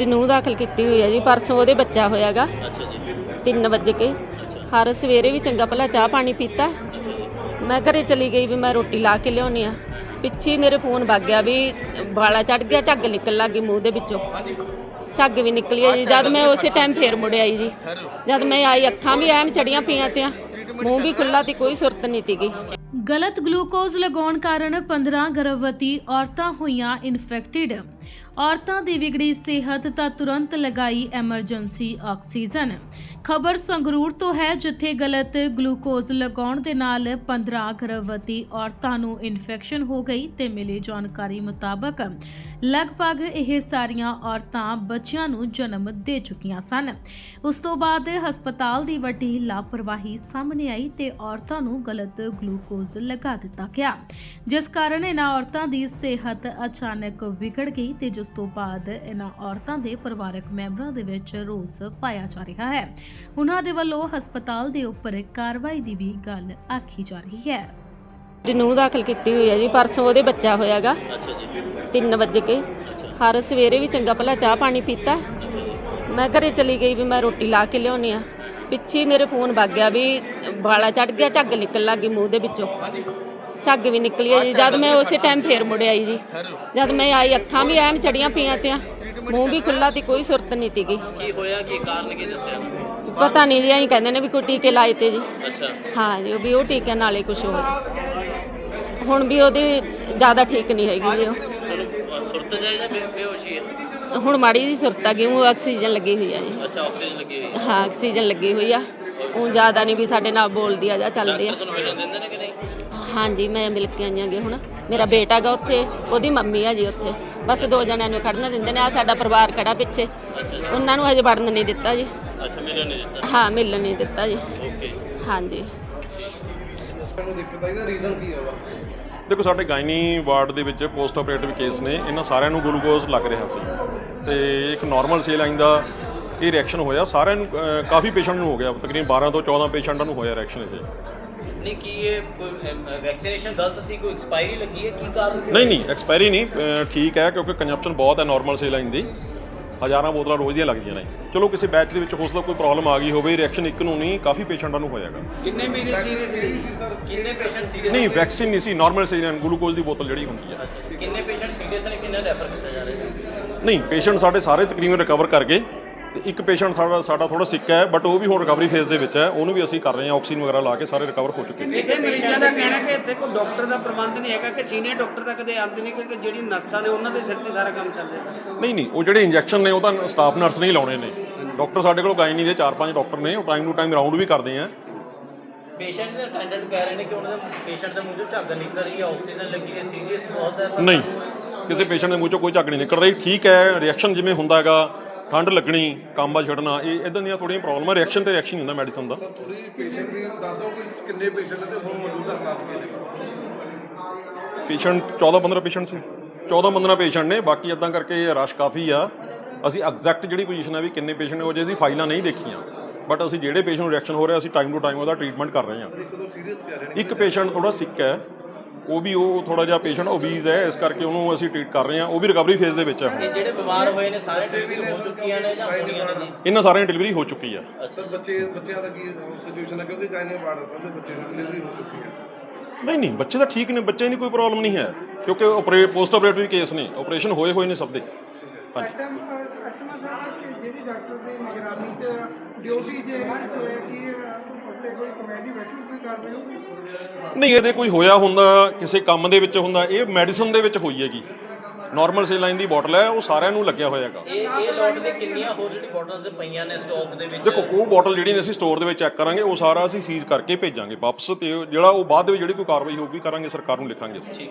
ਦੀ ਨੂੰਹ ਦਾਖਲ ਕੀਤੀ ਹੋਈ ਹੈ ਜੀ ਪਰਸੋਂ ਉਹਦੇ ਬੱਚਾ ਹੋਇਆਗਾ। ਅੱਛਾ ਜੀ। 3 ਵਜੇ ਕੇ। ਹਰ ਸਵੇਰੇ ਵੀ ਚੰਗਾ ਭਲਾ ਚਾਹ ਪਾਣੀ ਪੀਤਾ। ਮੈਂ ਘਰੇ ਚਲੀ ਗਈ ਵੀ ਮੈਂ ਰੋਟੀ ਲਾ ਕੇ ਲਿਆਉਣੀ ਆ। ਪਿੱਛੇ ਮੇਰੇ ਫੋਨ ਵੱਗ ਗਿਆ ਵੀ ਬਾਲਾ ਚੜ ਗਿਆ ਝੱਗ ਨਿਕਲ ਲੱਗੀ ਮੂੰਹ ਦੇ ਵਿੱਚੋਂ। ਝੱਗ ਵੀ ਨਿਕਲੀ ਹੈ ਜੀ ਜਦ ਮੈਂ ਉਸੇ ਟਾਈਮ ਫੇਰ ਮੁੜ ਆਈ ਜੀ। ਜਦ ਮੈਂ ਆਈ ਅੱਖਾਂ ਵੀ ਐਨ ਚੜੀਆਂ ਪਈਆਂ ਤੀਆਂ। ਮੂੰਹ ਵੀ ਖੁੱਲਾ ਤੀ ਕੋਈ ਸੁਰਤ ਨਹੀਂ ਤੀਗੀ ਗਲਤ ਗਲੂਕੋਜ਼ ਲਗਾਉਣ ਕਾਰਨ 15 ਗਰਭਵਤੀ ਔਰਤਾਂ ਹੋਈਆਂ ਇਨਫੈਕਟਿਡ ਔਰਤਾਂ ਦੀ ਵਿਗੜੀ ਸਿਹਤ ਤਾਂ ਤੁਰੰਤ ਲਗਾਈ ਐਮਰਜੈਂਸੀ ਆਕਸੀਜਨ। ਖਬਰ ਸੰਗਰੂਰ ਤੋਂ ਹੈ, ਜਿੱਥੇ ਗਲਤ ਗਲੂਕੋਜ਼ ਲਗਾਉਣ ਦੇ ਨਾਲ 15 ਗਰਭਵਤੀ ਔਰਤਾਂ ਨੂੰ ਇਨਫੈਕਸ਼ਨ ਹੋ ਗਈ ਤੇ ਮਿਲੀ ਜਾਣਕਾਰੀ ਮੁਤਾਬਕ ਲਗਭਗ ਇਹ ਸਾਰੀਆਂ ਔਰਤਾਂ ਬੱਚਿਆਂ ਨੂੰ ਜਨਮ ਦੇ ਚੁੱਕੀਆਂ ਸਨ। ਉਸ ਤੋਂ ਬਾਅਦ ਹਸਪਤਾਲ ਦੀ ਵੱਡੀ ਲਾਪਰਵਾਹੀ ਸਾਹਮਣੇ ਆਈ ਤੇ ਔਰਤਾਂ ਨੂੰ ਗਲਤ ਗਲੂਕੋਜ਼ ਲਗਾ ਦਿੱਤਾ ਗਿਆ। ਜਿਸ ਕਾਰਨ ਇਹਨਾਂ ਔਰਤਾਂ ਦੀ ਸਿਹਤ ਅਚਾਨਕ ਵਿਗੜ ਗਈ ਤੇ ਜਿਸ ਤੋਂ ਬਾਅਦ ਇਹਨਾਂ ਔਰਤਾਂ ਦੇ ਪਰਿਵਾਰਕ ਮੈਂਬਰਾਂ ਦੇ ਵਿੱਚ ਰੋਸ ਪਾਇਆ ਜਾ ਰਿਹਾ ਹੈ। ਉਹਨਾਂ ਦੇ ਵੱਲੋਂ ਹਸਪਤਾਲ ਦੇ ਉੱਪਰ ਕਾਰਵਾਈ ਦੀ ਵੀ ਗੱਲ ਆਖੀ ਜਾ ਰਹੀ ਹੈ। ਨੂੰਹ ਦਾਖਲ ਕੀਤੀ ਹੋਈ ਹੈ ਜੀ ਪਰਸੋਂ ਉਹਦੇ ਬੱਚਾ ਹੋਇਆਗਾ। ਅੱਛਾ ਜੀ। 3 ਵਜੇ ਕੇ ਹਰ ਸਵੇਰੇ ਵੀ ਚੰਗਾ ਭਲਾ ਚਾਹ ਪਾਣੀ ਪੀਤਾ। ਮੈਂ ਘਰੇ ਚਲੀ ਗਈ ਵੀ ਮੈਂ ਰੋਟੀ ਲਾ ਕੇ ਲਿਆਉਣੀ ਆ। ਪਿੱਛੇ ਹੀ ਮੇਰੇ ਫੋਨ ਵੱਗ ਗਿਆ ਵੀ ਬਾਲਾ ਚੜ ਗਿਆ ਝੱਗ ਨਿਕਲ ਲੱਗੀ ਮੂੰਹ ਦੇ ਵਿੱਚੋਂ। ਝੱਗ ਵੀ ਨਿਕਲੀ ਹੈ ਜੀ। ਜਦ ਮੈਂ ਉਸੇ ਟਾਈਮ ਫੇਰ ਮੁੜ ਆਈ ਜੀ। ਜਦ ਮੈਂ ਆਈ ਅੱਖਾਂ ਵੀ ਐਨ ਚੜੀਆਂ ਪਈਆਂ ਤੀਆਂ। ਮੂੰਹ ਵੀ ਖੁੱਲਾ ਤੀ ਕੋਈ ਸੁਰਤ ਨਹੀਂ ਤੀਗੀ ਕੀ ਹੋਇਆ? ਕੀ ਕਾਰਨ ਕੀ ਦੱਸਿਆ? ਪਤਾ ਨਹੀਂ ਜੀ ਐਂ ਕਹਿੰਦੇ ਨੇ ਵੀ ਕੋਈ ਟੀਕੇ ਲਾਏ ਤੇ ਜੀ। ਅੱਛਾ। ਹਾਂ ਜੀ ਉਹ ਵੀ ਉਹ ਟੀਕਿਆਂ ਨਾਲੇ ਕੁਝ ਹੋਰ ਹੁਣ ਵੀ ਉਹਦੀ ਜ਼ਿਆਦਾ ਠੀਕ ਨਹੀਂ ਹੈਗੀ ਜੀ ਉਹ। ਤੁਹਾਨੂੰ ਸੁਰਤ ਜਾਈ ਜਾਂ ਬੇ- ਬੇਹੋਸ਼ੀ ਹੈ? ਹੁਣ ਮਾੜੀ ਜੀ ਸੁਰਤ ਆ ਗਈ ਉਹ ਆਕਸੀਜਨ ਲੱਗੀ ਹੋਈ ਆ ਜੀ। ਅੱਛਾ ਆਕਸੀਜਨ ਲੱਗੀ ਹੋਈ ਹੈ ਹਾਂ ਆਕਸੀਜਨ ਲੱਗੀ ਹੋਈ ਆ। ਉਹ ਜ਼ਿਆਦਾ ਨਹੀਂ ਵੀ ਸਾਡੇ ਨਾਲ ਬੋਲਦੀ ਆ ਜਾਂ ਚੱਲਦੀ ਆ। ਤੁਹਾਨੂੰ ਮਿਲਣ ਦਿੰਦੇ ਨੇ ਕਿ ਨਹੀਂ? ਹਾਂਜੀ ਮੈਂ ਮਿਲ ਕੇ ਆਈਆਂ ਗੇ ਹੁਣ। ਮੇਰਾ ਬੇਟਾ ਗਾ ਉੱਥੇ ਉਹਦੀ ਮੰਮੀ ਆ ਜੀ ਉੱਥੇ। ਬਸ ਦੋ ਜਣਿਆਂ ਨੂੰ ਖੜਨਾ ਦਿੰਦੇ ਨੇ ਆ ਸਾਡਾ ਪਰਿਵਾਰ ਖੜਾ ਪਿੱਛੇ। ਉਹਨਾਂ ਨੂੰ ਹਜੇ ਵੜਨ ਨਹੀਂ ਦਿੱਤਾ ਜੀ। ਅੱਛਾ ਮਿਲਣ ਨਹੀਂ ਦਿੱਤਾ। ਹਾਂ ਮਿਲਣ ਨਹੀਂ ਦਿੱਤਾ ਜੀ। ਓਕੇ। ਹਾਂਜੀ। ਦੇਖੋ ਸਾਡੇ ਗਾਇਨੀ ਵਾਰਡ ਦੇ ਵਿੱਚ ਪੋਸਟ ਆਪਰੇਟਿਵ ਕੇਸ ਨੇ। ਇਹਨਾਂ ਸਾਰਿਆਂ ਨੂੰ ਗਲੂਕੋਜ਼ ਲੱਗ ਰਿਹਾ ਸੀ। ਤੇ ਇੱਕ ਨਾਰਮਲ ਸੇ ਲਾਈਨ ਦਾ ਇਹ ਰਿਐਕਸ਼ਨ ਹੋਇਆ। ਸਾਰਿਆਂ ਨੂੰ ਅਹ, ਕਾਫੀ ਪੇਸ਼ੈਂਟ ਨੂੰ ਹੋ ਗਿਆ। ਤਕਰੀਬਨ 12 ਤੋਂ 14 ਪੇਸ਼ੈਂਟਾਂ ਨੂੰ ਹੋਇਆ ਰਿਐਕਸ਼ਨ ਇਹ। ਨਹੀਂ ਕੀ ਇਹ ਵੈਕਸੀਨੇਸ਼ਨ ਗਲਤ ਸੀ? ਕੋਈ ਐਕਸਪਾਇਰੀ ਲੱਗੀ ਹੈ? ਕੀ ਕਾਰਨ ਨਹੀਂ ਨਹੀਂ ਐਕਸਪਾਇਰੀ ਨਹੀਂ ਅਹ, ਠੀਕ ਹੈ ਕਿਉਂਕਿ ਕੰਜੰਪਸ਼ਨ ਬਹੁਤ ਹੈ ਨਾਰਮਲ ਸੇ ਲਾਈਨ ਦੀ। ਹਜ਼ਾਰਾਂ ਬੋਤਲਾਂ ਰੋਜ਼ ਦੀਆਂ ਲੱਗਦੀਆਂ ਨੇ। ਚਲੋ ਕਿਸੇ ਬੈਚ ਦੇ ਵਿੱਚ ਹੋ ਸਕਦਾ ਕੋਈ ਪ੍ਰੋਬਲਮ ਆ ਗਈ ਹੋਵੇ ਰਿਐਕਸ਼ਨ ਇੱਕ ਨੂੰ ਨਹੀਂ ਕਾਫੀ ਪੇਸ਼ੈਂਟਾਂ ਨੂੰ ਹੋਇਆਗਾ। ਕਿੰਨੇ ਮਹੀਨੇ ਸੀਰੀਅਸ ਸੀ ਸਰ ਕਿੰਨੇ ਪੇਸ਼ੈਂਟ ਸੀਰੀਅਸ ਨਹੀਂ ਵੈਕਸੀਨ ਨਹੀਂ ਸੀ ਨਾਰਮਲ ਸੇ ਗਲੂਕੋਜ਼ ਦੀ ਬੋਤਲ ਜਿਹੜੀ ਹੁੰਦੀ ਹੈ ਕਿੰਨੇ ਪੇਸ਼ੈਂਟ ਸੀਰੀਅਸ ਨੇ ਕਿੰਨੇ ਰੈਫਰ ਕੀਤਾ ਜਾ ਰਿਹਾ? ਨਹੀਂ ਪੇਸ਼ੈਂਟ ਸਾਡੇ ਸਾਰੇ ਤਕਰੀਬਨ ਰਿਕਵਰ ਕਰ ਗਏ। ਤੇ ਇੱਕ ਪੇਸ਼ੈਂਟ ਸਾਡਾ ਸਾਡਾ ਥੋੜਾ ਸਿੱਕ ਹੈ ਬਟ ਉਹ ਵੀ ਹੁਣ ਰਿਕਵਰੀ ਫੇਜ਼ ਦੇ ਵਿੱਚ ਹੈ। ਉਹਨੂੰ ਵੀ ਅਸੀਂ ਕਰ ਰਹੇ ਹਾਂ ਆਕਸੀਜਨ ਵਗੈਰਾ ਲਾ ਕੇ ਸਾਰੇ ਰਿਕਵਰ ਹੋ ਚੁੱਕੇ ਨੇ ਇੱਥੇ ਮਰੀਜ਼ਾਂ ਦਾ ਕਹਿਣਾ ਕਿ ਇੱਥੇ ਕੋਈ ਡਾਕਟਰ ਦਾ ਪ੍ਰਬੰਧ ਨਹੀਂ ਹੈਗਾ ਕਿ ਸੀਨੀਅਰ ਡਾਕਟਰ ਤਾਂ ਕਦੇ ਆਉਂਦੇ ਨਹੀਂ ਕਿ ਜਿਹੜੀ ਨਰਸਾਂ ਨੇ ਉਹਨਾਂ ਦੇ ਸਿਰ ਤੇ ਸਾਰਾ ਕੰਮ ਚੱਲ ਰਿਹਾ। ਨਹੀਂ ਨਹੀਂ ਉਹ ਜਿਹੜੇ ਇੰਜੈਕਸ਼ਨ ਨੇ ਉਹ ਤਾਂ ਸਟਾਫ ਨਰਸ ਨੇ ਹੀ ਲਾਉਣੇ ਨੇ। ਡਾਕਟਰ ਸਾਡੇ ਕੋਲ ਗਾਇਨੀ ਦੇ 4-5 ਡਾਕਟਰ ਨੇ ਉਹ ਟਾਈਮ ਟੂ ਟਾਈਮ ਰਾਉਂਡ ਵੀ ਕਰਦੇ ਆ। ਪੇਸ਼ੈਂਟ ਦੇ ਅਟੈਂਡੈਂਟ ਕਹਿ ਰਹੇ ਨੇ ਕਿ ਉਹਨਾਂ ਦੇ ਪੇਸ਼ੈਂਟ ਦੇ ਮੂੰਹ ਚੋਂ ਝੱਗ ਨਿਕਲ ਰਹੀ ਹੈ ਆਕਸੀਜਨ ਲੱਗੀ ਹੈ ਸੀਰੀਅਸ ਬਹੁਤ ਹੈ। ਨਹੀਂ ਕਿਸੇ ਪੇਸ਼ੈਂਟ ਦੇ ਮੂੰਹ ਚੋਂ ਕੋਈ ਝੱਗ ਨਹੀਂ ਨਿਕਲ ਰਹੀ ਠੀਕ ਹੈ ਰਿਐਕਸ਼ਨ ਜਿਵੇਂ ਹੁੰਦਾ ਹੈਗਾ ਠੰਡ ਲੱਗਣੀ ਕਾਂਬਾ ਛੱਡਣਾ ਇਹ ਇਦਾਂ ਦੀਆਂ ਥੋੜੀਆਂ ਪ੍ਰੋਬਲਮਾਂ ਰਿਐਕਸ਼ਨ ਤੇ ਰਿਐਕਸ਼ਨ ਹੀ ਹੁੰਦਾ ਮੈਡੀਸਨ ਦਾ। ਪੇਸ਼ੈਂਟ ਦੀ ਦੱਸੋ ਕਿ ਕਿੰਨੇ ਪੇਸ਼ੈਂਟ ਤੇ ਹੁਣ ਮੌਜੂਦਾ ਹਾਲਾਤ ਕੀ ਨੇ? ਪੇਸ਼ੈਂਟ 14-15 ਪੇਸ਼ੈਂਟ ਸੀ। 14-15 ਪੇਸ਼ੈਂਟ ਨੇ ਬਾਕੀ ਇਦਾਂ ਕਰਕੇ ਰਸ਼ ਕਾਫੀ ਆ। ਅਸੀਂ ਐਗਜ਼ੈਕਟ ਜਿਹੜੀ ਪੋਜੀਸ਼ਨ ਹੈ ਵੀ ਕਿੰਨੇ ਪੇਸ਼ੈਂਟ ਨੇ ਉਹ ਜਿਹਦੀ ਫਾਈਲਾਂ ਨਹੀਂ ਦੇਖੀਆਂ। ਬਟ ਅਸੀਂ ਜਿਹੜੇ ਪੇਸ਼ੈਂਟ ਨੂੰ ਰਿਐਕਸ਼ਨ ਹੋ ਰਿਹਾ ਅਸੀਂ ਟਾਈਮ ਟੂ ਟਾਈਮ ਉਹਦਾ ਟ੍ਰੀਟਮੈਂਟ ਕਰ ਰਹੇ ਹਾਂ। ਦੋ ਇੱਕ ਪੇਸ਼ੈਂਟ ਥੋੜਾ ਸਿੱਕ ਹੈ। ਉਹ ਵੀ ਉਹ ਥੋੜਾ ਜਿਹਾ ਪੇਸ਼ੈਂਟ ਓਬੀਜ਼ ਹੈ ਇਸ ਕਰਕੇ ਉਹਨੂੰ ਅਸੀਂ ਟ੍ਰੀਟ ਕਰ ਰਹੇ ਹਾਂ। ਉਹ ਵੀ ਰਿਕਵਰੀ ਫੇਜ਼ ਦੇ ਵਿੱਚ ਹੈ। ਹੁਣ ਜਿਹੜੇ ਬਿਮਾਰ ਹੋਏ ਨੇ ਸਾਰੇ ਡਿਲੀਵਰੀ ਹੋ ਚੁੱਕੀਆਂ ਨੇ ਜਾਂ ਹੋਣੀਆਂ ਨੇ? ਜੀ ਇਹਨਾਂ ਸਾਰਿਆਂ ਦੀ ਡਿਲੀਵਰੀ ਹੋ ਚੁੱਕੀ ਹੈ। ਸਰ ਬੱਚੇ ਬੱਚਿਆਂ ਦਾ ਕੀ ਸਿਚੁਏਸ਼ਨ ਹੈ? ਕਿਉਂਕਿ ਗਾਇਨੇ ਵਾਰਡ ਸਾਹਿਬ ਦੇ ਬੱਚੇ ਦੀ ਡਿਲੀਵਰੀ ਹੋ ਚੁੱਕੀ ਹੈ। ਨਹੀਂ ਨਹੀਂ ਬੱਚੇ ਤਾਂ ਠੀਕ ਨੇ ਬੱਚੇ ਦੀ ਕੋਈ ਪ੍ਰੋਬਲਮ ਨਹੀਂ ਹੈ। ਕਿਉਂਕਿ ਆਪਰੇ ਪੋਸਟ ਆਪਰੇਟਿਵ ਕੇਸ ਨੇ ਆਪਰੇਸ਼ਨ ਹੋਏ ਹੋਏ ਨੇ ਸਭ ਦੇ। ਹਾਂਜੀ। ਐਸਐਮ ਐਸਐਮ ਸਾਹਿਬ ਜਿਹੜੀ ਡਾਕਟਰ ਦੀ ਨਿਗਰਾਨੀ ਚ ਡਿਊਟੀ ਜੇ ਹੋਇਆ ਕਿ ਉੱਤੇ ਕੋਈ ਕਮੇਟੀ ਬੈਠੀ ਕੋਈ ਕਾਰਵਾਈ ਹੋਊਗੀ ਨਹੀਂ ਇਹਦੇ ਕੋਈ ਹੋਇਆ ਹੁੰਦਾ ਕਿਸੇ ਕੰਮ ਦੇ ਵਿੱਚ ਹੁੰਦਾ ਇਹ ਮੈਡੀਸਨ ਦੇ ਵਿੱਚ ਹੋਈ ਹੈਗੀ। ਨਾਰਮਲ ਸੇਲਾਈਨ ਦੀ ਬੋਟਲ ਹੈ ਉਹ ਸਾਰਿਆਂ ਨੂੰ ਲੱਗਿਆ ਹੋਇਆ ਹੈਗਾ। ਇਹ ਇਹ ਲੋਟ ਦੇ ਕਿੰਨੀਆਂ ਹੋਰ ਜਿਹੜੀ ਬੋਟਲਸ ਦੇ ਪਈਆਂ ਨੇ ਸਟਾਕ ਦੇ ਵਿੱਚ? ਦੇਖੋ ਉਹ ਬੋਟਲ ਜਿਹੜੀ ਨੇ ਅਸੀਂ ਸਟੋਰ ਦੇ ਵਿੱਚ ਚੈੱਕ ਕਰਾਂਗੇ ਉਹ ਸਾਰਾ ਅਸੀਂ ਸੀਜ਼ ਕਰਕੇ ਭੇਜਾਂਗੇ ਵਾਪਸ ਤੇ ਜਿਹੜਾ ਉਹ ਬਾਅਦ ਦੇ ਵਿੱਚ ਜਿਹੜੀ ਕੋਈ ਕਾਰਵਾਈ ਹੋਊਗੀ ਕਰਾਂਗੇ ਸਰਕਾਰ ਨੂੰ ਲਿਖਾਂਗੇ ਅਸੀਂ। ਠੀਕ।